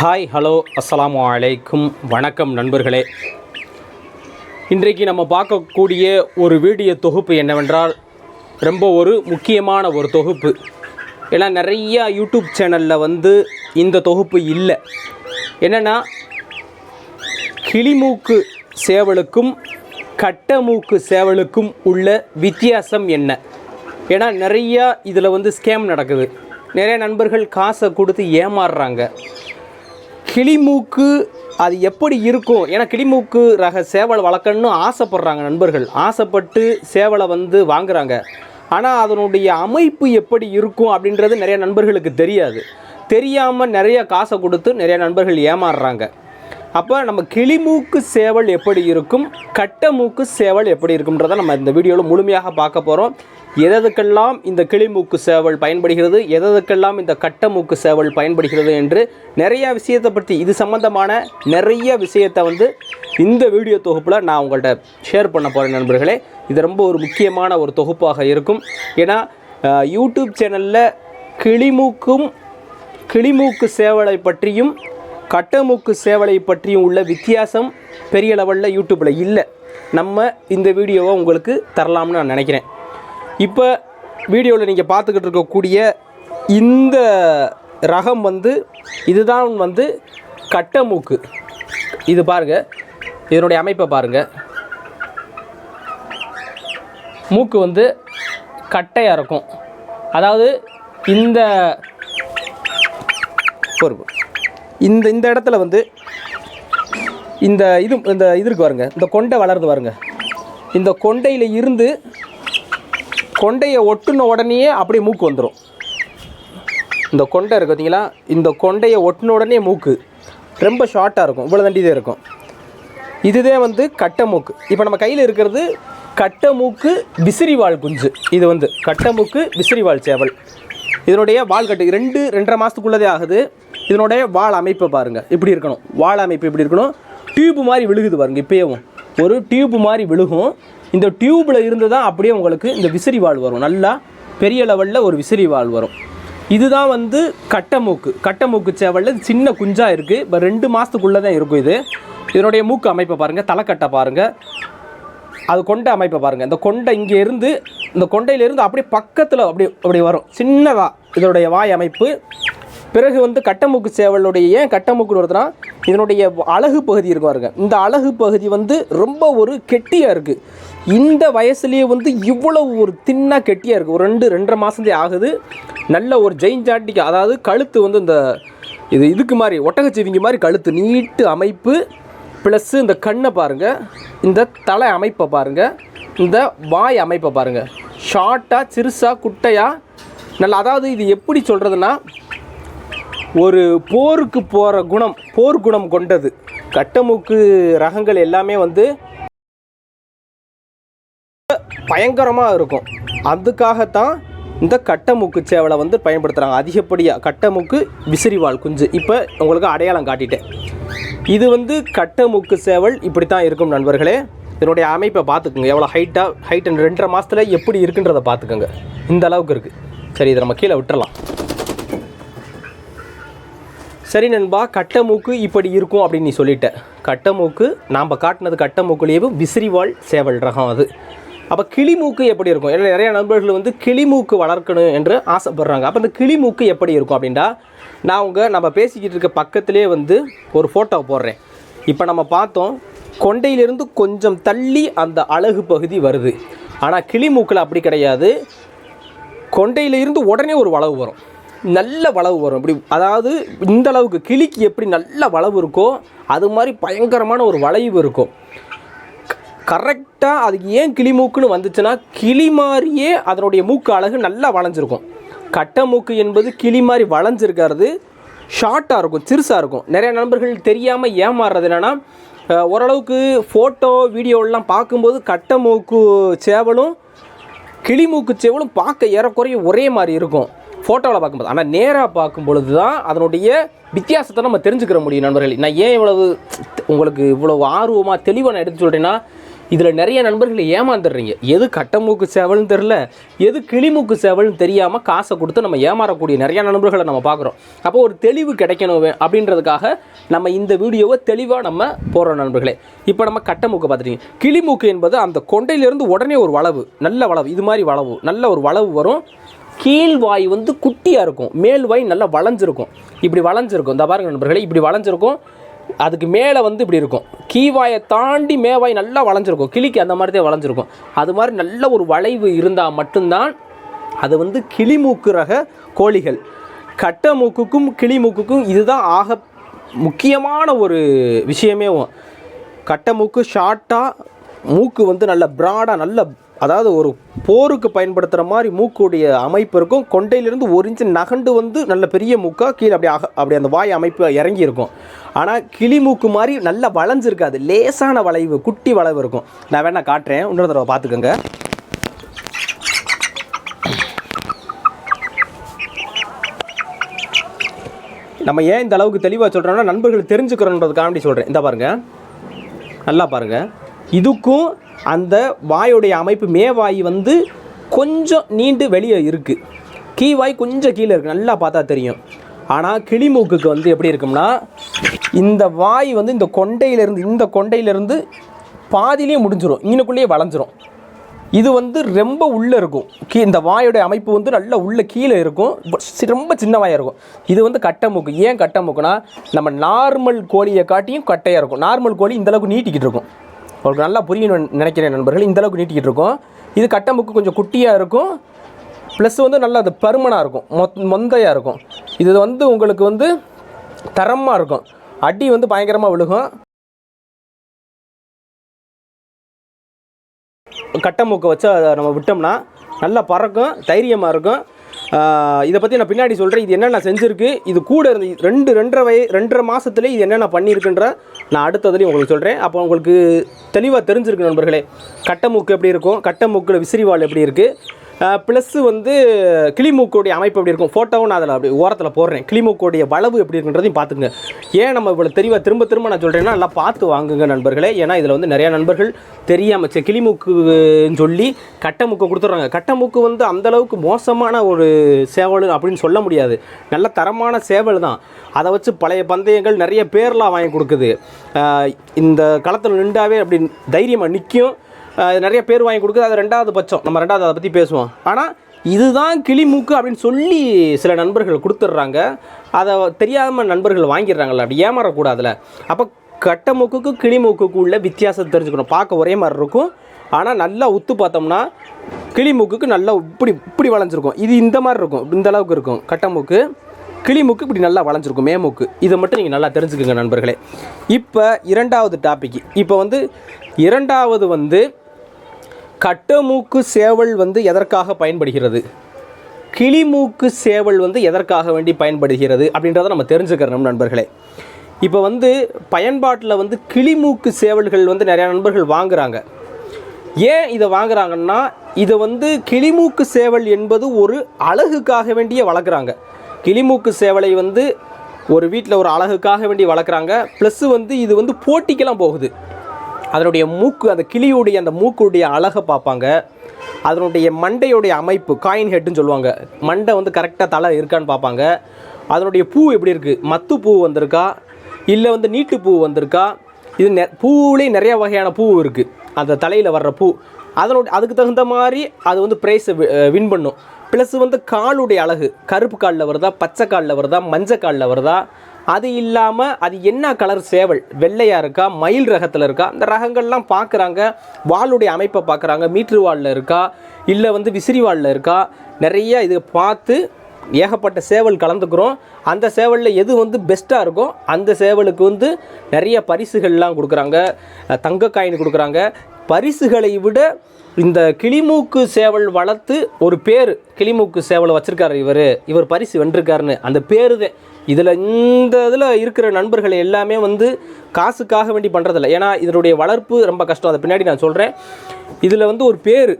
Hi hello அஸ்லாம் அலைக்கும் வணக்கம் நண்பர்களே. இன்றைக்கு நம்ம பார்க்கக்கூடிய ஒரு வீடியோ தொகுப்பு என்னவென்றால் ரொம்ப ஒரு முக்கியமான ஒரு தொகுப்பு. ஏன்னா நிறையா யூடியூப் சேனலில் வந்து இந்த தொகுப்பு இல்லை. என்னென்னா கிளிமூக்கு சேவலுக்கும் கட்டமூக்கு சேவலுக்கும் உள்ள வித்தியாசம் என்ன? ஏன்னா நிறையா இதில் வந்து ஸ்கேம் நடக்குது. நிறைய நண்பர்கள் காசை கொடுத்து ஏமாறுறாங்க. கிளிமூக்கு அது எப்படி இருக்கும்? ஏன்னா கிளிமூக்கு ரக சேவலை வளர்க்கணும்னு ஆசைப்படுறாங்க நண்பர்கள். ஆசைப்பட்டு சேவலை வந்து வாங்குறாங்க. ஆனால் அதனுடைய அமைப்பு எப்படி இருக்கும் அப்படின்றது நிறைய நண்பர்களுக்கு தெரியாது. தெரியாமல் நிறைய காசை கொடுத்து நிறைய நண்பர்கள் ஏமாறுறாங்க. அப்போ நம்ம கிளிமூக்கு சேவல் எப்படி இருக்கும்? கட்டமூக்கு சேவல் எப்படி இருக்கும்ன்றதை நம்ம இந்த வீடியோவில் முழுமையாக பார்க்க போகிறோம் எதற்கெல்லாம் இந்த கிளிமூக்கு சேவல் பயன்படுகிறது எதற்கெல்லாம் இந்த கட்டமூக்கு சேவல் பயன்படுகிறது என்று நிறைய விஷயத்தை பற்றி இது சம்பந்தமான நிறைய விஷயத்தை வந்து இந்த வீடியோ தொகுப்பில் நான் உங்கள்கிட்ட ஷேர் பண்ண போகிறேன் நண்பர்களே. இது ரொம்ப ஒரு முக்கியமான ஒரு தொகுப்பாக இருக்கும். ஏன்னா யூடியூப் சேனலில் கிளிமூக்கும் கிளிமூக்கு சேவலை பற்றியும் கட்டமூக்கு சேவலை பற்றியும் உள்ள வித்தியாசம் பெரிய லெவலில் யூடியூப்பில் இல்லை. நம்ம இந்த வீடியோவை உங்களுக்கு தரலாம்னு நான் நினைக்கிறேன். இப்போ வீடியோவில் நீங்கள் பார்த்துக்கிட்டு இருக்கக்கூடிய இந்த ரகம் வந்து இதுதான் வந்து கட்டமூக்கு. இது பாருங்கள் இதனுடைய அமைப்பை பாருங்கள் மூக்கு வந்து கட்டையாக இருக்கும். அதாவது இந்த பொறுப்பு. இந்த இந்த இடத்துல வந்து இந்த இது இந்த இது இருக்கு பாருங்க. இந்த கொண்டை வளருது பாருங்க. இந்த கொண்டையில் இருந்து கொண்டையை ஒட்டுன உடனேயே அப்படியே மூக்கு வந்துடும் இந்த கொண்டை இருக்கு பார்த்தீங்களா? இந்த கொண்டையை ஒட்டின உடனே மூக்கு. ரொம்ப ஷார்ட்டாக இருக்கும். இவ்வளோ தண்டிதே இருக்கும். இதுதே வந்து கட்டை மூக்கு. இப்போ நம்ம கையில் இருக்கிறது கட்டை மூக்கு விசிறிவாள் குஞ்சு. இது வந்து கட்டமூக்கு விசிறிவாள் சேவல். இதனுடைய வால் கட்டு ரெண்டு ரெண்டரை மாதத்துக்குள்ளதே ஆகுது. இதனுடைய வால் அமைப்பை பாருங்கள் இப்படி இருக்கணும். வால் அமைப்பு இப்படி இருக்கணும். டியூப் மாதிரி விழுகுது பாருங்கள் இப்போயும் ஒரு டியூப் மாதிரி விழுகும். இந்த டியூப்பில் இருந்து தான் அப்படியே உங்களுக்கு இந்த விசிறி வாழ் வரும். நல்லா பெரிய லெவலில் ஒரு விசிறி வாழ் வரும். இதுதான் வந்து கட்டமூக்கு. கட்டமூக்கு சேவலில் சின்ன குஞ்சாக இருக்குது இப்போ ரெண்டு மாதத்துக்குள்ளே தான் இருக்கும் இது. இதனுடைய மூக்கு அமைப்பை பாருங்கள் தலைக்கட்டை பாருங்கள் அது கொண்டை அமைப்பை பாருங்கள் இந்த கொண்டை இங்கே இருந்து இந்த கொண்டையிலேருந்து அப்படியே பக்கத்தில் அப்படி அப்படி வரும். சின்னதாக இதனுடைய வாய் அமைப்பு. பிறகு வந்து கட்டமூக்கு சேவலுடைய ஏன் கட்டமூக்குன்னு வருதுன்னா இதனுடைய அழகு பகுதி இருக்கும் பாருங்க. இந்த அழகு பகுதி வந்து ரொம்ப ஒரு கெட்டியாக இருக்குது இந்த வயசுலேயே வந்து இவ்வளவு ஒரு தின்னாக கெட்டியாக இருக்குது ஒரு ரெண்டு ரெண்டரை மாதத்துலேயே ஆகுது. நல்ல ஒரு ஜெயின்ஜாட்டிக்கு அதாவது கழுத்து வந்து இந்த இது இதுக்கு மாதிரி ஒட்டகச்சிவிங்க மாதிரி கழுத்து நீட்டு அமைப்பு ப்ளஸ்ஸு இந்த கண்ணை பாருங்கள் இந்த தலை அமைப்பை பாருங்கள் இந்த வாய் அமைப்பை பாருங்கள் ஷார்ட்டாக சிறுசாக குட்டையாக நல்ல அதாவது இது எப்படி சொல்கிறதுனா ஒரு போருக்கு போகிற குணம் போர் குணம் கொண்டது. கட்டமுக்கு ரகங்கள் எல்லாமே வந்து பயங்கரமாக இருக்கும். அதுக்காகத்தான் இந்த கட்டமுக்கு சேவலை வந்து பயன்படுத்துகிறாங்க அதிகப்படியாக கட்டமுக்கு விசிறிவாள் குஞ்சு. இப்போ உங்களுக்கு அடையாளம் காட்டிட்டேன். இது வந்து கட்டமுக்கு சேவல் இப்படி தான் இருக்கும் நண்பர்களே. இதனுடைய அமைப்பை பார்த்துக்குங்க. எவ்வளோ ஹைட்டாக ஹைட் ரெண்டரை மாதத்துல எப்படி இருக்குன்றதை பார்த்துக்கோங்க. இந்த அளவுக்கு இருக்குது சரி இதை நம்ம கீழே விட்டுறலாம். சரி நண்பா கட்டமூக்கு இப்படி இருக்கும் அப்படின்னு நீ சொல்லிட்ட. கட்டமூக்கு நாம் காட்டினது கட்டமூக்குலேயும் விசிறிவாள் சேவல் ரகம் அது. அப்போ கிளிமூக்கு எப்படி இருக்கும்? ஏன்னா நிறைய நண்பர்கள் வந்து கிளிமூக்கு வளர்க்கணும் என்று ஆசைப்படுறாங்க. அப்போ இந்த கிளிமூக்கு எப்படி இருக்கும் அப்படின்னா நான் உங்கள் நம்ம பேசிக்கிட்டு இருக்க பக்கத்திலே வந்து ஒரு ஃபோட்டோ போடுறேன். இப்போ நம்ம பார்த்தோம் கொண்டையிலிருந்து கொஞ்சம் தள்ளி அந்த அழகு பகுதி வருது. ஆனால் கிளிமூக்கில் அப்படி கிடையாது. கொண்டையிலிருந்து உடனே ஒரு வளவு வரும். நல்ல வளவு வரும். இப்படி அதாவது இந்த அளவுக்கு கிளிக்கு எப்படி நல்ல வளவு இருக்கோ அது மாதிரி பயங்கரமான ஒரு வளைவு இருக்கும். கரெக்டாக அதுக்கு ஏன் கிளி மூக்குன்னு வந்துச்சுன்னா கிளி மாதிரியே அதனுடைய மூக்கு அழகு நல்லா வளைஞ்சிருக்கும். கட்டை மூக்கு என்பது கிளி மாதிரி வளைஞ்சிருக்கிறது. ஷார்ட்டாக இருக்கும் சிறுசாக இருக்கும். நிறைய நண்பர்கள் தெரியாமல் ஏமாறுறது என்னென்னா ஓரளவுக்கு ஃபோட்டோ வீடியோலாம் பார்க்கும்போது கட்டை மூக்கு சேவலும் கிளிமூக்கு சேவலும் பார்க்க ஏறக்குறைய ஒரே மாதிரி இருக்கும். ஃபோட்டோவில் பார்க்கும்போது. ஆனால் நேராக பார்க்கும் பொழுது தான் அதனுடைய வித்தியாசத்தை நம்ம தெரிஞ்சுக்கிற முடியும் நண்பர்களே. நான் ஏன் இவ்வளவு உங்களுக்கு இவ்வளவு ஆர்வமாக தெளிவாக நான் எடுத்து சொல்கிறேன்னா இதில் நிறைய நண்பர்கள் ஏமாந்துடுறீங்க. எது கட்டமூக்கு சேவல்னு தெரில எது கிளிமூக்கு சேவல்னு தெரியாமல் காசை கொடுத்து நம்ம ஏமாறக்கூடிய நிறைய நண்பர்களை நம்ம பார்க்குறோம். அப்போ ஒரு தெளிவு கிடைக்கணும் வே- அப்படின்றதுக்காக நம்ம இந்த வீடியோவை தெளிவாக நம்ம போடுறோம் நண்பர்களே. இப்போ நம்ம கட்டமூக்கு பார்த்துட்டீங்க. கிளிமூக்கு என்பது அந்த கொண்டையிலிருந்து உடனே ஒரு வளவு நல்ல வளவு இது மாதிரி வளவு நல்ல ஒரு வளவு வரும். கீழ் வாய் வந்து குட்டியாக இருக்கும் மேல் வாய் நல்லா வளைஞ்சிருக்கும். இப்படி வளைஞ்சிருக்கும். இந்த பாருங்கள் நண்பர்களே இப்படி வளைஞ்சிருக்கும். அதுக்கு மேலே வந்து இப்படி இருக்கும். கீவாயை தாண்டி மேவாய் நல்லா வளைஞ்சிருக்கும். கிளிக்கு அந்த மாதிரி தான் வளைஞ்சிருக்கும். அது மாதிரி நல்ல ஒரு வளைவு இருந்தால் மட்டும்தான் அது வந்து கிளிமூக்கு ரக கோழிகள். கட்டை மூக்குக்கும் கிளிமூக்குக்கும் இதுதான் ஆக முக்கியமான ஒரு விஷயமே கட்டை மூக்கு ஷார்ட்டாக மூக்கு வந்து நல்ல ப்ராடாக நல்ல அதாவது ஒரு போருக்கு பயன்படுத்துகிற மாதிரி மூக்குடைய அமைப்பு இருக்கும். கொண்டையிலிருந்து ஒரு இன்ச்சு நகண்டு வந்து நல்ல பெரிய மூக்காக கீழே அப்படி அக அப்படி அந்த வாய் அமைப்பு இறங்கி இருக்கும். ஆனால் கிளி மூக்கு மாதிரி நல்லா வளைஞ்சிருக்காது. லேசான வளைவு குட்டி வளைவு இருக்கும். நான் வேணா காட்டுறேன். இன்னொரு தடவை பார்த்துக்கோங்க. நம்ம ஏன் இந்த அளவுக்கு தெளிவாக சொல்கிறோம்னா நண்பர்கள் தெரிஞ்சுக்கிறோன்றதுக்காண்டி சொல்கிறேன் இந்த பாருங்கள் நல்லா பாருங்க. இதுக்கும் அந்த வாயுடைய அமைப்பு மேவாய் வந்து கொஞ்சம் நீண்டு வெளியே இருக்குது கீவாய் கொஞ்சம் கீழே இருக்குது நல்லா பார்த்தா தெரியும். ஆனால் கிளிமூக்குக்கு வந்து எப்படி இருக்கும்னா இந்த வாய் வந்து இந்த கொண்டையிலேருந்து இந்த கொண்டையிலேருந்து பாதியிலே முடிஞ்சிடும் இன்னுக்குள்ளேயே வளைஞ்சிரும். இது வந்து ரொம்ப உள்ளே இருக்கும். கீ இந்த வாயோடைய அமைப்பு வந்து நல்லா உள்ளே கீழே இருக்கும். ரொம்ப சின்ன வாயாக இருக்கும். இது வந்து கட்டை மூக்கு. ஏன் கட்டை மூக்குனா நம்ம நார்மல் கோழியை காட்டியும் கட்டையாக இருக்கும். நார்மல் கோழி இந்த அளவுக்கு நீட்டிக்கிட்டு இருக்கும். உங்களுக்கு நல்லா புரியணும் நினைக்கிறேன் நண்பர்கள். இந்த அளவுக்கு நீட்டிக்கிட்டு இருக்கும். இது கட்டைமுக்கு கொஞ்சம் குட்டியாக இருக்கும். ப்ளஸ் வந்து நல்லா அது பருமனாக இருக்கும். மொத் மொந்தையாக இருக்கும். இது வந்து உங்களுக்கு வந்து தரமாக இருக்கும். அடி வந்து பயங்கரமாக விழுகும். கட்டமூக்கை வச்சு அதை நம்ம விட்டோம்னா நல்லா பறக்கும் தைரியமாக இருக்கும். இதை பற்றி நான் பின்னாடி சொல்கிறேன் இது என்னென்ன செஞ்சுருக்கு? இது கூட இருந்து ரெண்டு ரெண்டரை வய ரெண்டரை மாதத்துலேயே இது என்னென்ன பண்ணியிருக்குன்ற நான் அடுத்ததுலேயும் உங்களுக்கு சொல்கிறேன் அப்போ உங்களுக்கு தெளிவாக தெரிஞ்சிருக்கு நண்பர்களே கட்டமுக்கு எப்படி இருக்கும்? கட்டை விசிறிவால் விசிறிவாள் எப்படி இருக்குது ப்ளஸ்ஸு வந்து கிளிமூக்கோடைய அமைப்பு எப்படி இருக்கும்? ஃபோட்டோவும் நான் அதில் அப்படி ஓரத்தில் போடுறேன். கிளிமூக்கோடைய வளவு எப்படி இருக்குன்றதையும் பார்த்துங்க ஏன் நம்ம இவ்வளோ தெளிவாக திரும்ப திரும்ப நான் சொல்கிறேன்னா நல்லா பார்த்து வாங்குங்க நண்பர்களே. ஏன்னா இதில் வந்து நிறையா நண்பர்கள் தெரியாமல் சே கிளிமூக்குன்னு சொல்லி கட்டமூக்கு கொடுத்துட்றாங்க. கட்டமூக்கு வந்து அந்தளவுக்கு மோசமான ஒரு சேவல் அப்படின்னு சொல்ல முடியாது. நல்ல தரமான சேவல் தான். அதை வச்சு பழைய பந்தயங்கள் நிறைய பேர்லாம் வாங்கி கொடுக்குது. இந்த களத்தில் நின்றாவே அப்படி தைரியமாக நிற்கும் நிறைய பேர் வாங்கி கொடுக்குது. அது ரெண்டாவது பட்சம். நம்ம ரெண்டாவது அதை பற்றி பேசுவோம். ஆனால் இதுதான் கிளிமூக்கு அப்படின்னு சொல்லி சில நண்பர்கள் கொடுத்துட்றாங்க. அதை தெரியாமல் நண்பர்கள் வாங்கிடுறாங்கல்ல. அப்படி ஏமாறக்கூடாதுல அப்போ கட்டை மூக்குக்கும் உள்ள வித்தியாசத்தை தெரிஞ்சுக்கணும். பார்க்க ஒரே மாதிரி இருக்கும். ஆனால் நல்லா உத்து பார்த்தோம்னா கிளிமூக்குக்கு நல்லா இப்படி இப்படி வளைஞ்சிருக்கும். இது இந்த மாதிரி இருக்கும். இந்த அளவுக்கு இருக்கும். கட்டை மூக்கு இப்படி நல்லா வளைஞ்சிருக்கும். மேமூக்கு. இதை மட்டும் நீங்கள் நல்லா தெரிஞ்சுக்கோங்க நண்பர்களே. இப்போ இரண்டாவது டாபிக் இப்போ வந்து இரண்டாவது வந்து கட்டமூக்கு சேவல் வந்து எதற்காக பயன்படுகிறது? கிளிமூக்கு சேவல் வந்து எதற்காக வேண்டி பயன்படுகிறது அப்படின்றத நம்ம தெரிஞ்சுக்கிறோம் நண்பர்களே. இப்போ வந்து பயன்பாட்டில் வந்து கிளிமூக்கு சேவல்கள் வந்து நிறையா நண்பர்கள் வாங்குகிறாங்க ஏன் இதை வாங்குறாங்கன்னா இதை வந்து கிளிமூக்கு சேவல் என்பது ஒரு அழகுக்காக வேண்டிய வளர்க்குறாங்க. கிளிமூக்கு சேவலை வந்து ஒரு வீட்டில் ஒரு அழகுக்காக வேண்டி வளர்க்குறாங்க. ப்ளஸ்ஸு வந்து இது வந்து போட்டிக்கெல்லாம் போகுது. அதனுடைய மூக்கு அந்த கிளியுடைய அந்த மூக்குடைய அழகை பார்ப்பாங்க. அதனுடைய மண்டையுடைய அமைப்பு காயின் ஹெட்டுன்னு சொல்லுவாங்க. மண்டை வந்து கரெக்டாக தலை இருக்கான்னு பார்ப்பாங்க. அதனுடைய பூ எப்படி இருக்குது மத்து பூ வந்திருக்கா? இல்லை வந்து நீட்டு பூ வந்திருக்கா? இது நெ பூவிலே நிறைய வகையான பூ இருக்குது அந்த தலையில் வர்ற பூ. அதனுடைய அதுக்கு தகுந்த மாதிரி அது வந்து ப்ரைஸை வின் பண்ணும். ப்ளஸ் வந்து காலுடைய அழகு. கருப்பு காலில் வருதா? பச்சை காலில் வருதா? மஞ்சள் காலில் வருதா? அது இல்லாமல் அது என்ன கலர் சேவல்? வெள்ளையாக இருக்கா? மயில் ரகத்தில் இருக்கா? அந்த ரகங்கள்லாம் பார்க்குறாங்க வாளுடைய அமைப்பை பார்க்குறாங்க மீட்ரு வாலில் இருக்கா? இல்லை வந்து விசிறி வாலில் இருக்கா? நிறைய இது பார்த்து ஏகப்பட்ட சேவல் கலந்துக்கிறோம். அந்த சேவலில் எது வந்து பெஸ்ட்டாக இருக்கோ அந்த சேவலுக்கு வந்து நிறைய பரிசுகள்லாம் கொடுக்குறாங்க. தங்க காயின் கொடுக்குறாங்க. பரிசுகளை விட இந்த கிளிமூக்கு சேவல் வளர்த்து ஒரு பேர் கிளிமூக்கு சேவலை வச்சுருக்காரு இவர். இவர் பரிசு வென்றிருக்காருன்னு. அந்த பேரு தான் இதில் இந்த இதில் இருக்கிற நண்பர்கள் எல்லாமே வந்து காசுக்காக வேண்டி பண்ணுறதில்ல ஏன்னா இதனுடைய வளர்ப்பு ரொம்ப கஷ்டம். அதை பின்னாடி நான் சொல்கிறேன் இதில் வந்து ஒரு பேர்.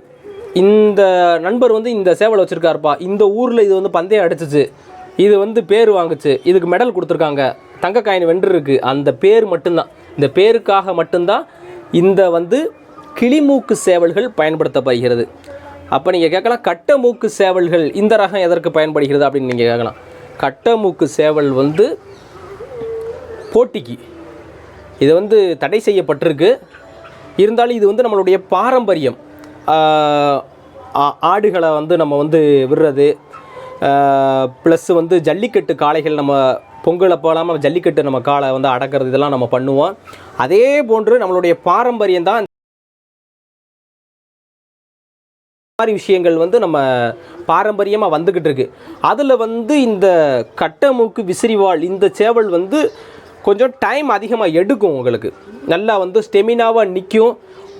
இந்த நண்பர் வந்து இந்த சேவலை வச்சுருக்காருப்பா. இந்த ஊரில் இது வந்து பந்தயம் அடிச்சிச்சு. இது வந்து பேர் வாங்குச்சு. இதுக்கு மெடல் கொடுத்துருக்காங்க. தங்க காயின் வென்றிருக்கு அந்த பேர் மட்டும்தான். இந்த பேருக்காக மட்டும்தான் இந்த வந்து கிளிமூக்கு சேவல்கள் பயன்படுத்தப்படுகிறது. அப்போ நீங்கள் கேட்கலாம் கட்ட மூக்கு சேவல்கள் இந்த ரகம் எதற்கு பயன்படுகிறது அப்படின்னு நீங்கள் கேட்கலாம். கட்டமூக்கு சேவல் வந்து போட்டிக்கு. இது வந்து தடை செய்யப்பட்டிருக்கு. இருந்தாலும் இது வந்து நம்மளுடைய பாரம்பரியம். ஆ- ஆடுகளை வந்து நம்ம வந்து விடுறது. ப்ளஸ் வந்து ஜல்லிக்கட்டு காளைகள் நம்ம பொங்கல் அப்போலாம் ஜல்லிக்கட்டு நம்ம காளை வந்து அடக்கிறது இதெல்லாம் நம்ம பண்ணுவோம். அதே போன்று நம்மளுடைய பாரம்பரியம் தான் மாதிரி விஷயங்கள் வந்து நம்ம பாரம்பரியமாக வந்துக்கிட்டு இருக்கு. அதில் வந்து இந்த கட்டமூக்கு விசிறிவாள் இந்த சேவல் வந்து கொஞ்சம் டைம் அதிகமாக எடுக்கும் உங்களுக்கு. நல்லா வந்து ஸ்டெமினாவாக நிற்கும்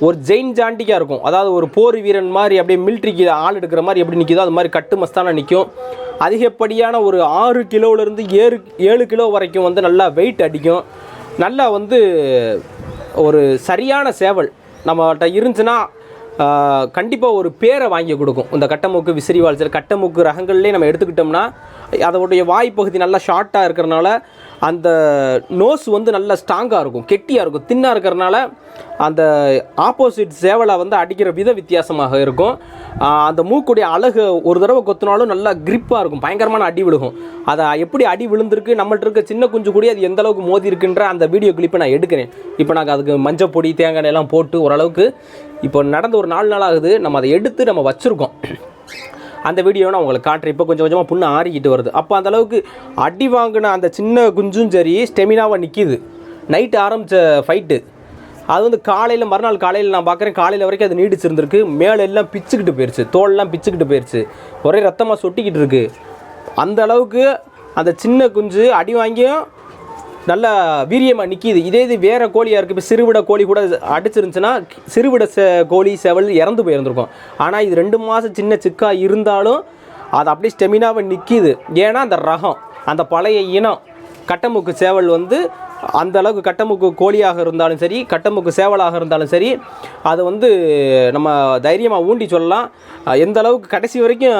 ஒரு ஜெயின் ஜாண்டிக்காக இருக்கும். அதாவது ஒரு போர் வீரன் மாதிரி அப்படியே மிலிட்ரிக்கு ஆள் எடுக்கிற மாதிரி எப்படி நிற்கிதோ அது மாதிரி கட்டு மஸ்தான நிற்கும் அதிகப்படியான ஒரு ஆறு கிலோவிலேருந்து ஏழு ஏழு கிலோ வரைக்கும் வந்து நல்லா வெயிட் அடிக்கும். நல்லா வந்து ஒரு சரியான சேவல் நம்மகிட்ட இருந்துச்சுன்னா கண்டிப்பாக ஒரு பேரை வாங்கி கொடுக்கும். இந்த கட்டமூக்கு விசிறி வாழ்ச்சல் கட்டமூக்கு ரகங்கள்லேயே நம்ம எடுத்துக்கிட்டோம்னா அதோடைய வாய்ப்பகுதி நல்லா ஷார்ட்டாக இருக்கிறனால அந்த நோஸ் வந்து நல்லா ஸ்ட்ராங்காக இருக்கும் கெட்டியாக இருக்கும். தின்னாக இருக்கிறனால அந்த ஆப்போசிட் சேவலை வந்து அடிக்கிற வித வித்தியாசமாக இருக்கும். அந்த மூக்குடைய அழகு ஒரு தடவை கொத்தினாலும் நல்லா கிரிப்பாக இருக்கும் பயங்கரமான அடி விழுகும். அதை எப்படி அடி விழுந்திருக்கு நம்மள்ட்ட இருக்க சின்ன குஞ்சு கூடி அது எந்த அளவுக்கு மோதி இருக்குன்ற அந்த வீடியோ கிளிப்பை நான் எடுக்கிறேன். இப்போ நாங்கள் அதுக்கு மஞ்சள் பொடி தேங்காய் எல்லாம் போட்டு ஓரளவுக்கு இப்போ நடந்து ஒரு நாலு நாள் ஆகுது. நம்ம அதை எடுத்து நம்ம வச்சுருக்கோம். அந்த வீடியோ நான் உங்களுக்கு காட்டுறேன். இப்போ கொஞ்சம் கொஞ்சமாக புண்ணு ஆறிக்கிட்டு வருது. அப்போ அந்தளவுக்கு அடி வாங்கின அந்த சின்ன குஞ்சும் சரி ஸ்டெமினாவாக நிற்கிது நைட்டு ஆரம்பித்த ஃபைட்டு அது வந்து காலையில் மறுநாள் காலையில் நான் பார்க்குறேன். காலையில் வரைக்கும் அது நீடிச்சிருந்துருக்கு. மேலே எல்லாம் பிச்சுக்கிட்டு போயிடுச்சு தோல்லாம் பிச்சுக்கிட்டு போயிடுச்சு ஒரே ரத்தமாக சொட்டிக்கிட்டு இருக்குது அந்த அளவுக்கு அந்த சின்ன குஞ்சு அடி வாங்கியும் நல்லா வீரியமாக நிற்கிது இதே இது வேறு கோழியாக இருக்குது இப்போ சிறுவிட கோழி கூட அடிச்சிருந்துச்சுன்னா சிறுவிட செ கோழி செவல் இறந்து போயிருந்திருக்கும். ஆனால் இது ரெண்டு மாதம் சின்ன சிக்கா இருந்தாலும் அது அப்படியே ஸ்டெமினாவை நிற்கிது ஏன்னா அந்த ரகம் அந்த பழைய இனம் கட்டமுக்கு சேவல் வந்து அந்த அளவுக்கு கட்டமுக்கு கோழியாக இருந்தாலும் சரி கட்டமுக்கு சேவலாக இருந்தாலும் சரி அதை வந்து நம்ம தைரியமாக ஊண்டி சொல்லலாம். எந்த அளவுக்கு கடைசி வரைக்கும்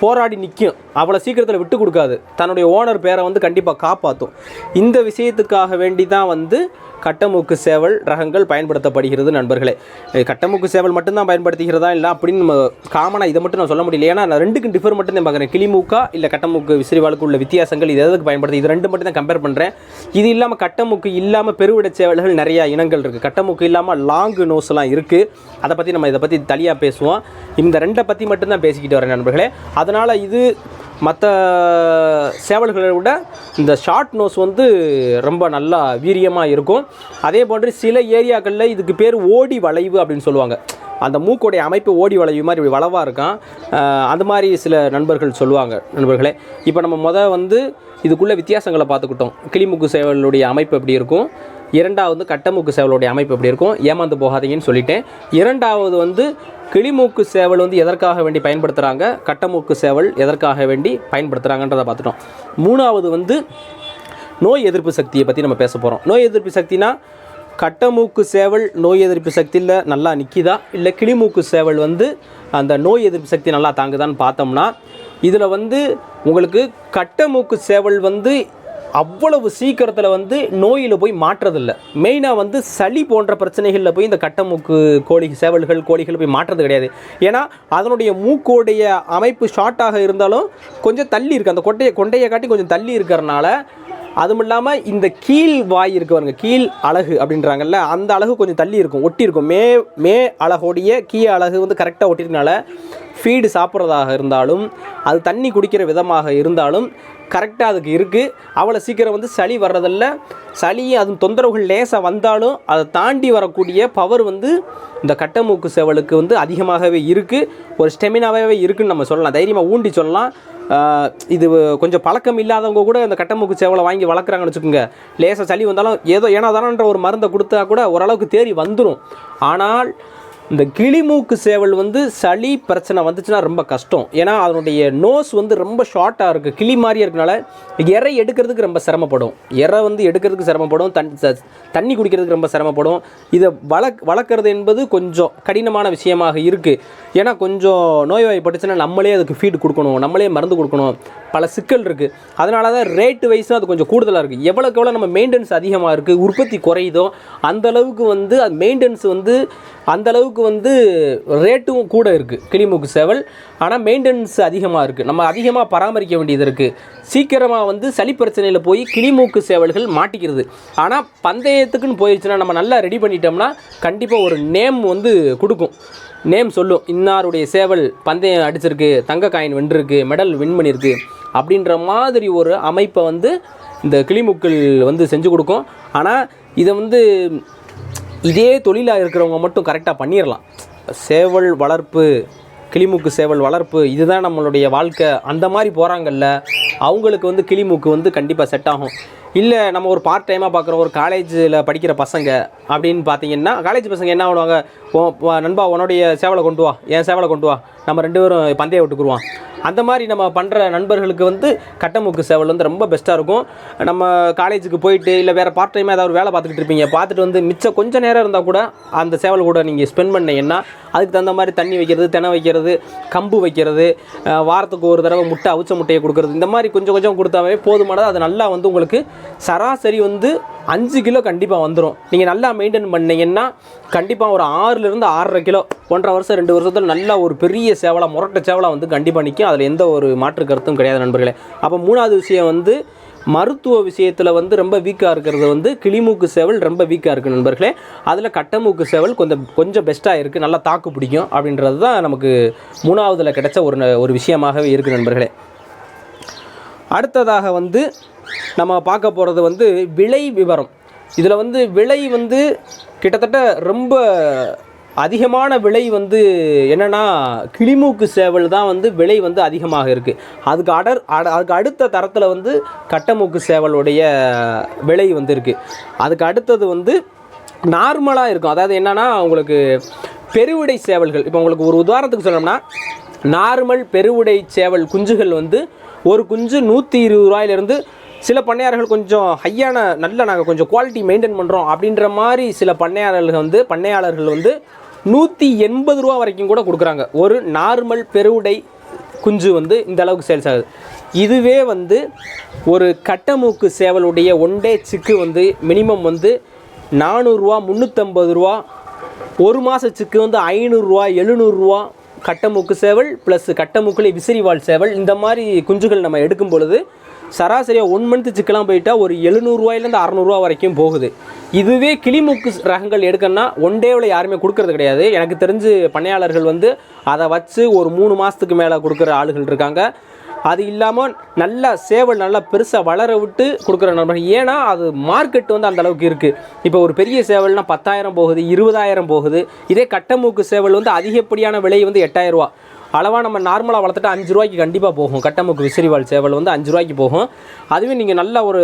போராடி நிற்கும் அவ்வளோ சீக்கிரத்தில் விட்டு கொடுக்காது. தன்னுடைய ஓனர் பேரை வந்து கண்டிப்பாக காப்பாற்றும் இந்த விஷயத்துக்காக வேண்டி தான் வந்து கட்டமுக்கு சேவல் ரகங்கள் பயன்படுத்தப்படுகிறது நண்பர்களே. கட்டமுக்கு சேவல் மட்டும்தான் பயன்படுத்துகிறதா இல்லை அப்படின்னு நம்ம காமனாக இதை மட்டும் நான் சொல்ல முடியல. ஏன்னா நான் ரெண்டுக்கும் டிஃபர் மட்டும் தான் பார்க்குறேன். கிளிமூக்கா இல்லை கட்டமுக்கு விசிறிவாளுக்கு உள்ள வித்தியாசங்கள் இது எதுக்கு பயன்படுத்து இது ரெண்டு மட்டும் தான் கம்பேர் பண்ணுறேன் இது இல்லாமல் கட்டமுக்கு இல்லாமல் பெருவிட சேவல்கள் நிறையா இனங்கள் இருக்குது கட்டமுக்கு இல்லாமல் லாங்கு நோஸ்லாம் இருக்குது அதை பற்றி நம்ம இதை பற்றி தனியாக பேசுவோம். இந்த ரெண்டை பற்றி மட்டும்தான் பேசிக்கிட்டு வரேன் நண்பர்களே. அதனால் இது மற்ற சேவல்களை விட இந்த ஷார்ட் நோஸ் வந்து ரொம்ப நல்லா வீரியமாக இருக்கும். அதே போன்று சில ஏரியாக்களில் இதுக்கு பேர் ஓடி வளைவு அப்படின்னு சொல்லுவாங்க. அந்த மூக்கோடைய அமைப்பு ஓடி வளைவு மாதிரி இப்படி வளவாக இருக்கான் அந்த மாதிரி சில நண்பர்கள் சொல்லுவாங்க நண்பர்களே. இப்போ நம்ம முதல் வந்து இதுக்குள்ளே வித்தியாசங்களை பார்த்துக்கிட்டோம். கிளிமுக்கு சேவலுடைய அமைப்பு எப்படி இருக்கும்? இரண்டாவது கட்டமுக்கு சேவலுடைய அமைப்பு எப்படி இருக்கும்? ஏமாந்து போகாதீங்கன்னு சொல்லிட்டேன். இரண்டாவது வந்து கிளிமூக்கு சேவல் வந்து எதற்காக வேண்டி பயன்படுத்துகிறாங்க கட்டமூக்கு சேவல் எதற்காக வேண்டி பயன்படுத்துகிறாங்கன்றதை பார்த்துட்டோம். மூணாவது வந்து நோய் எதிர்ப்பு சக்தியை பற்றி நம்ம பேச போகிறோம் நோய் எதிர்ப்பு சக்தினா கட்டமூக்கு சேவல் நோய் எதிர்ப்பு சக்தியில் நல்லா நிற்கிதா இல்லை கிளிமூக்கு சேவல் வந்து அந்த நோய் எதிர்ப்பு சக்தி நல்லா தாங்குதான்னு பார்த்தோம்னா இதில் வந்து உங்களுக்கு கட்டமூக்கு சேவல் வந்து அவ்வளவு சீக்கிரத்தில் வந்து நோயில் போய் மாற்றுறதில்ல மெயினாக வந்து சளி போன்ற பிரச்சனைகளில் போய் இந்த கட்டமூக்கு கோழி சேவல்கள் கோழிகள் போய் மாற்றுறது கிடையாது. ஏன்னா அதனுடைய மூக்கோடைய அமைப்பு ஷார்ட்டாக இருந்தாலும் கொஞ்சம் தள்ளி இருக்குது அந்த கொட்டையை கொண்டையை காட்டி கொஞ்சம் தள்ளி இருக்கிறனால அதுவும் இல்லாமல் இந்த கீழ் வாய் இருக்கு பாருங்க கீழ் அழகு அப்படின்றாங்கல்ல அந்த அழகு கொஞ்சம் தள்ளி இருக்கும் ஒட்டி இருக்கும். மே மே அழகோடைய கீ அழகு வந்து கரெக்டாக ஒட்டிருக்கனால ஃபீடு சாப்பிட்றதாக இருந்தாலும் அது தண்ணி குடிக்கிற விதமாக இருந்தாலும் கரெக்டாக அதுக்கு இருக்குது அவ்வளோ சீக்கிரம் வந்து சளி வர்றதில்ல. சளி அது தொந்தரவுகள் லேசாக வந்தாலும் அதை தாண்டி வரக்கூடிய பவர் வந்து இந்த கட்டமூக்கு சேவலுக்கு வந்து அதிகமாகவே இருக்குது ஒரு ஸ்டெமினாவே இருக்குதுன்னு நம்ம சொல்லலாம். தைரியமாக ஊண்டி சொல்லலாம். இது கொஞ்சம் பழக்கம் இல்லாதவங்க கூட இந்த கட்டமுக்கு சேவலை வாங்கி வளர்க்குறாங்கன்னு வச்சுக்கோங்க. லேசாக சளி வந்தாலும் ஏதோ ஏனா தானன்ற ஒரு மருந்தை கொடுத்தா கூட ஓரளவுக்கு தேறி வந்துடும் ஆனால் இந்த கிளிமூக்கு சேவல் வந்து சளி பிரச்சனை வந்துச்சுன்னா ரொம்ப கஷ்டம். ஏன்னா அதனுடைய நோஸ் வந்து ரொம்ப ஷார்ட்டாக இருக்குது கிளி மாதிரியே இருக்கனால இறை எடுக்கிறதுக்கு ரொம்ப சிரமப்படும். இறை வந்து எடுக்கிறதுக்கு சிரமப்படும். தண் தண்ணி குடிக்கிறதுக்கு ரொம்ப சிரமப்படும். இதை வளக் வளர்க்குறது என்பது கொஞ்சம் கடினமான விஷயமாக இருக்குது ஏன்னா கொஞ்சம் நோய்வாய்ப்பட்டுச்சுன்னா நம்மளே அதுக்கு ஃபீட் கொடுக்கணும். நம்மளே மருந்து கொடுக்கணும். பல சிக்கல் இருக்குது அதனால தான் ரேட்டு வைஸும் அது கொஞ்சம் கூடுதலாக இருக்குது எவ்வளோக்கு எவ்வளோ நம்ம மெயின்டெனன்ஸ் அதிகமாக இருக்குது உற்பத்தி குறையுதோ அந்தளவுக்கு வந்து அது மெயின்டெனன்ஸ் வந்து அந்த அளவுக்கு வந்து ரேட்டும் கூட இருக்குது கிளிமூக்கு சேவல். ஆனால் மெயின்டெனன்ஸ் அதிகமாக இருக்குது நம்ம அதிகமாக பராமரிக்க வேண்டியது இருக்குது சீக்கிரமாக வந்து சளி பிரச்சனையில் போய் கிளிமூக்கு சேவல்கள் மாட்டிக்கிறது. ஆனால் பந்தயத்துக்குன்னு போயிடுச்சுன்னா நம்ம நல்லா ரெடி பண்ணிட்டோம்னா கண்டிப்பாக ஒரு நேம் வந்து கொடுக்கும். நேம் சொல்லும். இன்னாருடைய சேவல் பந்தயம் அடிச்சிருக்கு தங்க காயின் வென்றிருக்கு மெடல் வின் பண்ணியிருக்கு அப்படின்ற மாதிரி ஒரு அமைப்பை வந்து இந்த கிளிமுக்கள் வந்து செஞ்சு கொடுக்கும். ஆனால் இதை வந்து இதே தொழிலாக இருக்கிறவங்க மட்டும் கரெக்டாக பண்ணிடலாம் சேவல் வளர்ப்பு கிளிமூக்கு சேவல் வளர்ப்பு இதுதான் நம்மளுடைய வாழ்க்கை. அந்த மாதிரி போகிறாங்கல்ல அவங்களுக்கு வந்து கிளிமூக்கு வந்து கண்டிப்பாக செட் ஆகும். இல்லை நம்ம ஒரு பார்ட் டைமாக பார்க்குறோம் ஒரு காலேஜில் படிக்கிற பசங்க அப்படின்னு பார்த்தீங்கன்னா காலேஜ் பசங்க என்ன பண்ணுவாங்க? நண்பா உன்னுடைய சேவலை கொண்டு வா. என் சேவலை கொண்டு வா. நம்ம ரெண்டு பேரும் பந்தயம் விட்டுக்குருவான் அந்த மாதிரி நம்ம பண்ணுற நண்பர்களுக்கு வந்து கட்டமுக்கு சேவல் வந்து ரொம்ப பெஸ்ட்டாக இருக்கும். நம்ம காலேஜுக்கு போயிட்டு இல்லை வேறு பார்ட் டைமாக ஏதாவது ஒரு வேலை பார்த்துக்கிட்டு இருப்பீங்க பார்த்துட்டு வந்து மிச்சம் கொஞ்சம் நேரம் இருந்தால் கூட அந்த சேவல் கூட நீங்கள் ஸ்பெண்ட் பண்ணீங்கன்னா அதுக்கு தகுந்த மாதிரி தண்ணி வைக்கிறது தினை வைக்கிறது கம்பு வைக்கிறது வாரத்துக்கு ஒரு தடவை முட்டை அவிச்ச முட்டையை கொடுக்குறது இந்த மாதிரி கொஞ்சம் கொஞ்சம் கொடுத்தாவே போதுமானது. அது நல்லா வந்து உங்களுக்கு சராசரி வந்து அஞ்சு கிலோ கண்டிப்பாக வந்துடும் நீங்கள் நல்லா மெயின்டைன் பண்ணீங்கன்னா கண்டிப்பாக ஒரு ஆறுலேருந்து ஆறரை கிலோ ஒன்றரை வருஷம் ரெண்டு வருஷத்தில் நல்லா ஒரு பெரிய சேவலாக முரட்டை சேவலாக வந்து கண்டிப்பாக நிற்கும் அதில் எந்த ஒரு மாற்று கருத்தும் கிடையாது நண்பர்களே. அப்போ மூணாவது விஷயம் வந்து மருத்துவ விஷயத்தில் வந்து ரொம்ப வீக்காக இருக்கிறது வந்து கிளிமூக்கு சேவல் ரொம்ப வீக்காக இருக்குது நண்பர்களே. அதில் கட்டமூக்கு சேவல் கொஞ்சம் கொஞ்சம் பெஸ்ட்டாக இருக்குது நல்லா தாக்கு பிடிக்கும் அப்படின்றது தான் நமக்கு மூணாவதில் கிடைச்ச ஒரு ந- ஒரு விஷயமாகவே இருக்குது நண்பர்களே. அடுத்ததாக வந்து நம்ம பார்க்க போகிறது வந்து விலை விவரம். இதில் வந்து விலை வந்து கிட்டத்தட்ட ரொம்ப அதிகமான விலை வந்து என்னென்னா கிளிமூக்கு சேவல் தான் வந்து விலை வந்து அதிகமாக இருக்குது அதுக்கு அடர் அட- அதுக்கு அடுத்த தரத்தில் வந்து கட்டமூக்கு சேவலுடைய விலை வந்து இருக்குது அதுக்கு அடுத்தது வந்து நார்மலாக இருக்கும். அதாவது என்னென்னா உங்களுக்கு பெருவிடை சேவல்கள். இப்போ உங்களுக்கு ஒரு உதாரணத்துக்கு சொல்லணும்னா நார்மல் பெருவிடை சேவல் குஞ்சுகள் வந்து ஒரு குஞ்சு நூற்றி இருபது ரூபாயிலிருந்து சில பண்ணையாளர்கள் கொஞ்சம் ஹையான நல்ல நாங்கள் கொஞ்சம் குவாலிட்டி மெயின்டைன் பண்ணுறோம் அப்படின்ற மாதிரி சில பண்ணையாளர்கள் வந்து பண்ணையாளர்கள் வந்து நூற்றி எண்பது ரூபா வரைக்கும் கூட கொடுக்குறாங்க. ஒரு நார்மல் பெருவுடை குஞ்சு வந்து இந்த அளவுக்கு சேல்ஸ் ஆகுது. இதுவே வந்து ஒரு கட்டமூக்கு சேவலுடைய ஒன்டே சிக்கு வந்து மினிமம் வந்து நானூறுரூவா முந்நூற்றம்பது ரூபா ஒரு மாத சிக்கு வந்து ஐநூறுரூவா எழுநூறுரூவா கட்டமூக்கு சேவல் ப்ளஸ் கட்டமூக்குலே விசிறிவால் சேவல் இந்த மாதிரி குஞ்சுகள் நம்ம எடுக்கும் பொழுது சராசரியாக ஒன் மந்த் சிக்கெல்லாம் போயிட்டால் ஒரு எழுநூறுவாயிலேருந்து அறநூறுவா வரைக்கும் போகுது. இதுவே கிளிமூக்கு ரகங்கள் எடுக்கணும்னா ஒன் டேவில் யாருமே கொடுக்கறது கிடையாது. எனக்கு தெரிஞ்சு பண்ணையாளர்கள் வந்து அதை வச்சு ஒரு மூணு மாதத்துக்கு மேலே கொடுக்குற ஆளுகள் இருக்காங்க. அது இல்லாமல் நல்லா சேவல் நல்லா பெருசாக வளர விட்டு கொடுக்குற நண்பர்கள் ஏன்னா அது மார்க்கெட் வந்து அந்த அளவுக்கு இருக்குது இப்போ ஒரு பெரிய சேவல்னால் பத்தாயிரம் போகுது இருபதாயிரம் போகுது. இதே கட்டமூக்கு சேவல் வந்து அதிகப்படியான விலை வந்து எட்டாயிரம் ரூபா. அளவாக நம்ம நார்மலாக வளர்த்துட்டு அஞ்சு ரூபாய்க்கு கண்டிப்பாக போகும். கட்டமுக்கு விசிறிவால் சேவல் வந்து அஞ்சு ரூபாய்க்கு போகும். அதுவே நீங்கள் நல்ல ஒரு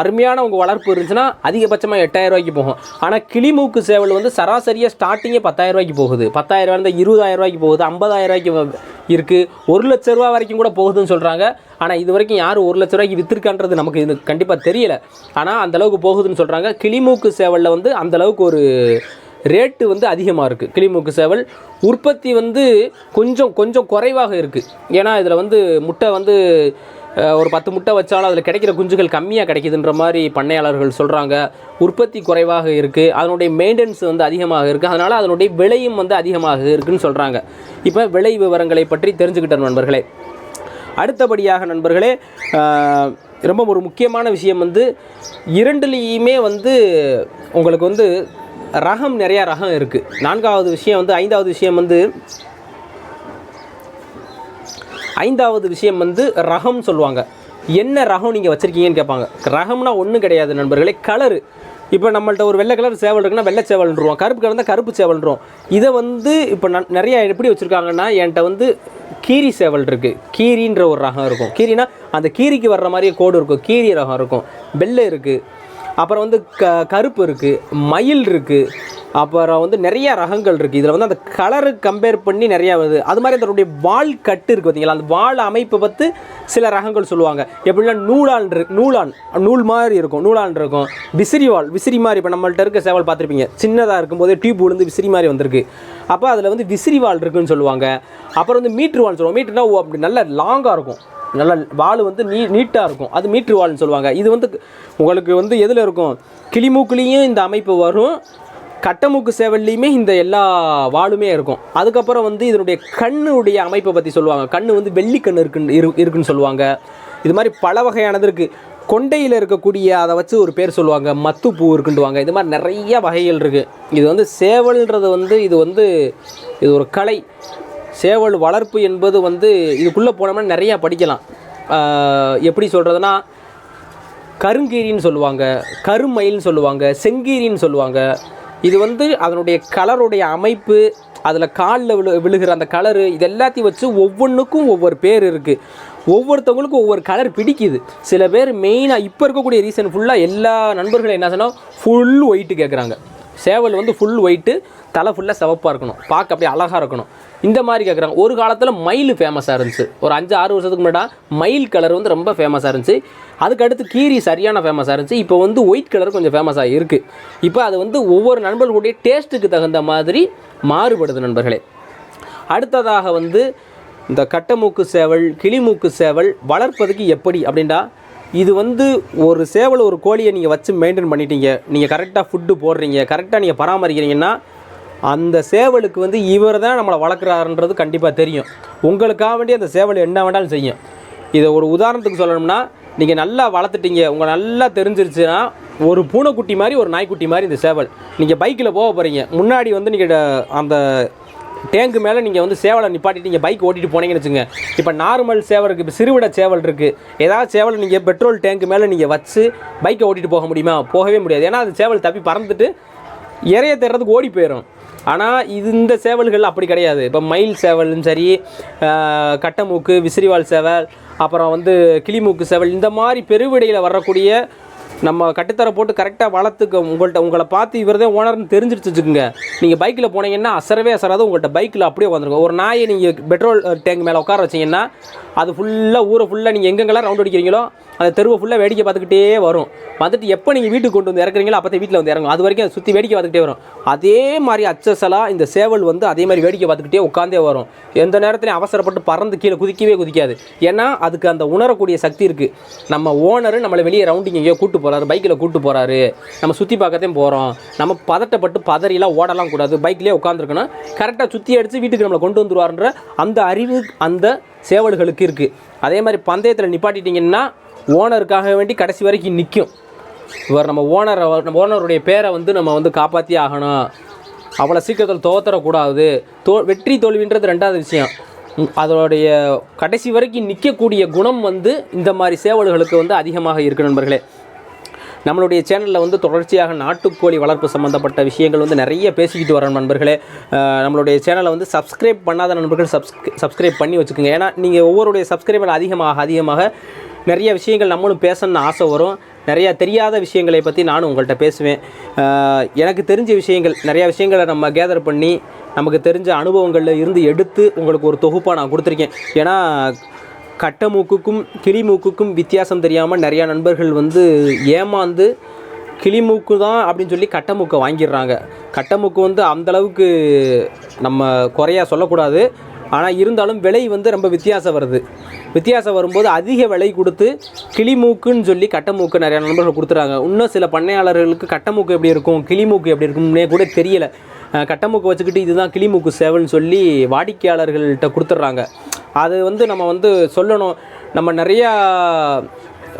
அருமையான உங்கள் வளர்ப்பு இருந்துச்சுன்னா அதிகபட்சமாக எட்டாயிரம் ரூபாய்க்கு போகும். ஆனால் கிளிமூக்கு சேவல் வந்து சராசரியாக ஸ்டார்டிங்கே பத்தாயிரம் ரூபாய்க்கு போகுது. பத்தாயிரம் இருந்தால் இருபதாயிரம் ரூபாய்க்கு போகுது. ஐம்பதாயிரம் ரூபாய்க்கு இருக்குது ஒரு லட்ச ரூபா வரைக்கும் கூட போகுதுன்னு சொல்கிறாங்க ஆனால் இது வரைக்கும் யார் ஒரு லட்ச ரூபாய்க்கு விற்றுருக்கான்றது நமக்கு இது கண்டிப்பாக தெரியலை. ஆனால் அந்த அளவுக்கு போகுதுன்னு சொல்கிறாங்க கிளிமூக்கு சேவலில் வந்து அந்தளவுக்கு ஒரு ரேட்டு வந்து அதிகமாக இருக்குது கிளிமூக்கு சேவல் உற்பத்தி வந்து கொஞ்சம் கொஞ்சம் குறைவாக இருக்குது ஏன்னா இதில் வந்து முட்டை வந்து ஒரு பத்து முட்டை வச்சாலும் அதில் கிடைக்கிற குஞ்சுகள் கம்மியாக கிடைக்குதுன்ற மாதிரி பண்ணையாளர்கள் சொல்கிறாங்க உற்பத்தி குறைவாக இருக்குது அதனுடைய மெயின்டெனன்ஸ் வந்து அதிகமாக இருக்குது அதனால் அதனுடைய விலையும் வந்து அதிகமாக இருக்குன்னு சொல்கிறாங்க இப்போ விலை விவரங்களை பற்றி தெரிஞ்சுக்கிட்ட நண்பர்களே. அடுத்தபடியாக நண்பர்களே ரொம்ப ஒரு முக்கியமான விஷயம் வந்து இரண்டுலேயுமே வந்து உங்களுக்கு வந்து ரகம் நிறையா ரகம் இருக்குது நான்காவது விஷயம் வந்து ஐந்தாவது விஷயம் வந்து ஐந்தாவது விஷயம் வந்து ரகம் சொல்லுவாங்க. என்ன ரகம் நீங்கள் வச்சுருக்கீங்கன்னு கேட்பாங்க. ரகம்னா ஒன்றும் கிடையாது நண்பர்களே கலரு இப்போ நம்மள்ட்ட ஒரு வெள்ளை கலர் சேவல் இருக்குன்னா வெள்ளை சேவல்ன்றோம் கருப்பு கலர் தான் கருப்பு சேவல்ன்றோம் இதை வந்து இப்போ நான் நிறையா எப்படி வச்சுருக்காங்கன்னா என்கிட்ட வந்து கீரி சேவல் இருக்குது கீரின்ற ஒரு ரகம் இருக்கும். கீரினா அந்த கீரிக்கு வர்ற மாதிரியே கோடு இருக்கும். கீரி ரகம் இருக்கும். வெள்ளை இருக்குது அப்புறம் வந்து க கருப்பு இருக்குது மயில் இருக்குது அப்புறம் வந்து நிறைய ரகங்கள் இருக்குது இதில் வந்து அந்த கலரு கம்பேர் பண்ணி நிறையா வருது. அது மாதிரி அதனுடைய வால் கட்டு இருக்குது பார்த்தீங்களா அந்த வால் அமைப்பை பற்றி சில ரகங்கள் சொல்லுவாங்க. எப்படின்னா நூலான் இருக்கு நூலான் நூல் மாதிரி இருக்கும் நூலான் இருக்கும். விசிறி வால் விசிறி மாதிரி இப்போ நம்மள்ட்ட இருக்க சேவல் பார்த்துருப்பீங்க. சின்னதாக இருக்கும்போதே டியூப் விழுந்து விசிறி மாதிரி வந்திருக்கு. அப்போ அதில் வந்து விசிறி வால் இருக்குன்னு சொல்லுவாங்க. அப்புறம் வந்து மீட்ரு வால் சொல்லுவாங்க. மீட்ருனா ஓ அப்படி நல்ல லாங்காக இருக்கும். நல்ல வால் வந்து நீ நீட்டாக இருக்கும். அது மீட்ரு வால்னு சொல்லுவாங்க. இது வந்து உங்களுக்கு வந்து எதில் இருக்கும்? கிளிமூக்குலேயும் இந்த அமைப்பு வரும். கட்டமுக்கு சேவல்லையுமே இந்த எல்லா வாளுமே இருக்கும். அதுக்கப்புறம் வந்து இதனுடைய கண்ணுடைய அமைப்பை பற்றி சொல்லுவாங்க. கண் வந்து வெள்ளி கண் இருக்குன்னு இரு இருக்குன்னு சொல்லுவாங்க. இது மாதிரி பல வகையானது இருக்குது கொண்டையில் இருக்கக்கூடிய அதை வச்சு ஒரு பேர் சொல்லுவாங்க. மத்துப்பூ இருக்குன்டுவாங்க இது மாதிரி நிறைய வகைகள் இருக்குது இது வந்து சேவல்ன்றது வந்து இது வந்து இது ஒரு கலை. சேவல் வளர்ப்பு என்பது வந்து இதுக்குள்ளே போனோம்னா நிறையா படிக்கலாம். எப்படி சொல்கிறதுனா கருங்கீரின்னு சொல்லுவாங்க கருமயில்னு சொல்லுவாங்க செங்கீரின்னு சொல்லுவாங்க. இது வந்து அதனுடைய கலருடைய அமைப்பு அதில் காலில் விழு விழுகிற அந்த கலரு இது எல்லாத்தையும் வச்சு ஒவ்வொன்றுக்கும் ஒவ்வொரு பேர் இருக்குது ஒவ்வொருத்தவங்களுக்கும் ஒவ்வொரு கலர் பிடிக்குது. சில பேர் மெயினாக இப்போ இருக்கக்கூடிய ரீசன் ஃபுல்லாக எல்லா நண்பர்களும் என்ன சொன்னால் ஃபுல் ஒயிட்டு கேட்குறாங்க சேவல் வந்து ஃபுல் ஒயிட்டு தலை ஃபுல்லாக சிவப்பாக இருக்கணும். பார்க்க அப்படியே அழகாக இருக்கணும். இந்த மாதிரி கேட்குறாங்க ஒரு காலத்தில் மயில் ஃபேமஸாக இருந்துச்சு. ஒரு அஞ்சு ஆறு வருஷத்துக்கு முன்னாடி மயில் கலர் வந்து ரொம்ப ஃபேமஸாக இருந்துச்சு. அதுக்கு அடுத்து கீரி சரியான ஃபேமஸாக இருந்துச்சு. இப்போ வந்து ஒயிட் கலர் கொஞ்சம் ஃபேமஸாக இருக்குது இப்போ அது வந்து ஒவ்வொரு நண்பர்களுடைய டேஸ்ட்டுக்கு தகுந்த மாதிரி மாறுபடுது நண்பர்களே. அடுத்ததாக வந்து இந்த கட்டமூக்கு சேவல் கிளிமூக்கு சேவல் வளர்ப்பதுக்கு எப்படி அப்படின்னா இது வந்து ஒரு சேவல் ஒரு கோழியை நீங்கள் வச்சு மெயின்டைன் பண்ணிட்டீங்க. நீங்கள் கரெக்டாக ஃபுட்டு போடுறீங்க. கரெக்டாக நீங்கள் பராமரிக்கிறீங்கன்னா அந்த சேவலுக்கு வந்து இவர் தான் நம்மளை வளர்க்குறாருன்றது கண்டிப்பாக தெரியும். உங்களுக்காக வேண்டி அந்த சேவல் என்ன வேண்டாலும் செய்யும். இதை ஒரு உதாரணத்துக்கு சொல்லணும்னா நீங்கள் நல்லா வளர்த்துட்டீங்க. உங்கள் நல்லா தெரிஞ்சிருச்சுன்னா ஒரு பூனைக்குட்டி மாதிரி ஒரு நாய்க்குட்டி மாதிரி இந்த சேவல். நீங்கள் பைக்கில் போக போகிறீங்க முன்னாடி வந்து நீங்கள் அந்த டேங்கு மேலே நீங்கள் வந்து சேவலை நிப்பாட்டிட்டு நீங்கள் பைக் ஓட்டிட்டு போனீங்கன்னு வச்சுங்க இப்போ நார்மல் சேவல் இருக்குது இப்போ சிறுவிட சேவல் இருக்குது ஏதாவது சேவலை நீங்கள் பெட்ரோல் டேங்கு மேலே நீங்கள் வச்சு பைக்கை ஓட்டிட்டு போக முடியுமா? போகவே முடியாது. ஏன்னா அது சேவல் தப்பி பறந்துட்டு இறைய தேடுறதுக்கு ஓடி போயிடும் ஆனால் இது இந்த சேவல்கள் அப்படி கிடையாது. இப்போ மயில் சேவலும் சரி கட்டமூக்கு விசிறிவால் சேவல் அப்புறம் வந்து கிளிமூக்கு சேவல் இந்த மாதிரி பெருவிடையில் வரக்கூடிய நம்ம கட்டுத்தர போட்டு கரெக்டாக வளர்த்துக்க உங்கள்கிட்ட உங்களை பார்த்து இவர் தான் ஓனர்னு தெரிஞ்சிருச்சு வச்சுக்கோங்க. நீங்கள் பைக்கில் போனீங்கன்னா அசரவே அசராது உங்கள்கிட்ட பைக்கில் அப்படியே வந்துருங்க ஒரு நாயை நீங்கள் பெட்ரோல் டேங்க் மேலே உட்கார வச்சீங்கன்னா அது ஃபுல்லாக ஊரை ஃபுல்லாக நீங்கள் எங்கெங்கெல்லாம் ரவுண்ட் அடிக்கிறீங்களோ அந்த தெருவை ஃபுல்லாக வேடிக்கை பார்த்துக்கிட்டே வரும். வந்துட்டு எப்போ நீங்கள் வீட்டுக்கு கொண்டு வந்து இறக்குறீங்களோ அப்போ வீட்டில் வந்து இறங்கும். அது வரைக்கும் அதை சுற்றி வேடிக்கை பார்த்துக்கிட்டே வரும். அதே மாதிரி அச்சசலாக இந்த சேவல் வந்து அதே மாதிரி வேடிக்கை பார்த்துக்கிட்டே உட்காந்தே வரும். எந்த நேரத்துலையும் அவசரப்பட்டு பறந்து கீழே குதிக்கவே குதிக்காது. ஏன்னா அதுக்கு அந்த உணரக்கூடிய சக்தி இருக்குது நம்ம ஓனரு நம்மளை வெளியே ரவுண்டிங் எங்கேயோ கூட்டு போகிறாரு பைக்கில் கூட்டு போகிறாரு நம்ம சுற்றி பார்க்கத்தையும் போகிறோம் நம்ம பதட்டப்பட்டு பதறிலாம் ஓடலாம் கூடாது. பைக்லேயே உட்காந்துருக்கணும் கரெக்டாக சுற்றி அடித்து வீட்டுக்கு நம்மளை கொண்டு வந்துருவாருன்ற அந்த அறிவு அந்த சேவல்களுக்கு இருக்குது அதே மாதிரி பந்தயத்தில் நிப்பாட்டிட்டிங்கன்னா ஓனருக்காக வேண்டி கடைசி வரைக்கும் நிற்கும் இவர் நம்ம ஓனரை நம்ம ஓனருடைய பேரை வந்து நம்ம வந்து காப்பாற்றி ஆகணும். அவ்வளோ சீக்கிரத்தில் தோத்தரக்கூடாது தோ வெற்றி தோல்வின்றது ரெண்டாவது விஷயம். அதோடைய கடைசி வரைக்கும் நிற்கக்கூடிய குணம் வந்து இந்த மாதிரி சேவல்களுக்கு வந்து அதிகமாக இருக்கு நண்பர்களே. நம்மளுடைய சேனலில் வந்து தொடர்ச்சியாக நாட்டுக்கோழி வளர்ப்பு சம்மந்தப்பட்ட விஷயங்கள் வந்து நிறைய பேசிக்கிட்டு வரோம் நண்பர்களே. நம்மளுடைய சேனலை வந்து சப்ஸ்கிரைப் பண்ணாத நண்பர்கள் சப்ஸ்க் சப்ஸ்கிரைப் பண்ணி வச்சுக்கோங்க. ஏன்னா நீங்கள் ஒவ்வொருடைய சப்ஸ்கிரைபர் அதிகமாக அதிகமாக நிறைய விஷயங்கள் நம்மளும் பேசணும்னு ஆசை வரும். நிறையா தெரியாத விஷயங்களை பற்றி நானும் உங்கள்கிட்ட பேசுவேன். எனக்கு தெரிஞ்ச விஷயங்கள் நிறையா விஷயங்களை நம்ம கேதர் பண்ணி நமக்கு தெரிஞ்ச அனுபவங்களில் இருந்து எடுத்து உங்களுக்கு ஒரு தொகுப்பாக நான் கொடுத்துருக்கேன். ஏன்னா கட்ட மூக்குக்கும் கிளி மூக்குக்கும் வித்தியாசம் தெரியாமல் நிறையா நண்பர்கள் வந்து ஏமாந்து கிளிமூக்கு தான் அப்படின்னு சொல்லி கட்டமூக்கை வாங்கிடுறாங்க. கட்டமூக்கு வந்து அந்தளவுக்கு நம்ம குறையாக சொல்லக்கூடாது. ஆனால் இருந்தாலும் விலை வந்து ரொம்ப வித்தியாசம் வருது. வித்தியாசம் வரும்போது அதிக விலை கொடுத்து கிளிமூக்குன்னு சொல்லி கட்டமூக்கு நிறையா நண்பர்கள் கொடுத்துறாங்க. இன்னும் சில பண்ணையாளர்களுக்கு கட்டமூக்கு எப்படி இருக்கும் கிளிமூக்கு எப்படி இருக்கும்னே கூட தெரியலை. கட்டமுக்கு வச்சுக்கிட்டு இதுதான் கிளிமூக்கு சேவைன்னு சொல்லி வாடிக்கையாளர்கள்ட்ட கொடுத்துட்றாங்க. அது வந்து நம்ம வந்து சொல்லணும். நம்ம நிறையா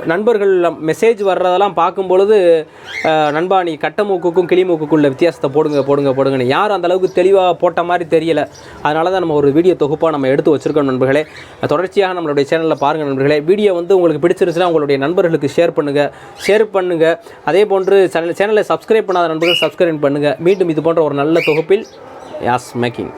நண்பர்கள் மெசேஜ் வர்றதெல்லாம் பார்க்கும்பொழுது அஹ், நண்பா நீ கட்டமூக்குக்கும் கிளிமூக்குக்கும் உள்ள வித்தியாசத்தை போடுங்க போடுங்க போடுங்கன்னு யாரும் அந்த அளவுக்கு தெளிவாக போட்ட மாதிரி தெரியல. அதனால தான் நம்ம ஒரு வீடியோ தொகுப்பாக நம்ம எடுத்து வச்சிருக்கோம் நண்பர்களே. தொடர்ச்சியாக நம்மளுடைய சேனலில் பாருங்கள் நண்பர்களே. வீடியோ வந்து உங்களுக்கு பிடிச்சிருச்சுன்னா உங்களுடைய நண்பர்களுக்கு ஷேர் பண்ணுங்கள் ஷேர் பண்ணுங்கள் அதே போன்று சேனல் சேனலை சப்ஸ்கிரைப் பண்ணாத நண்பர்கள் சப்ஸ்கிரைப் பண்ணுங்கள் மீண்டும் இது போன்ற ஒரு நல்ல தொகுப்பில் யாஸ் மேக்கிங்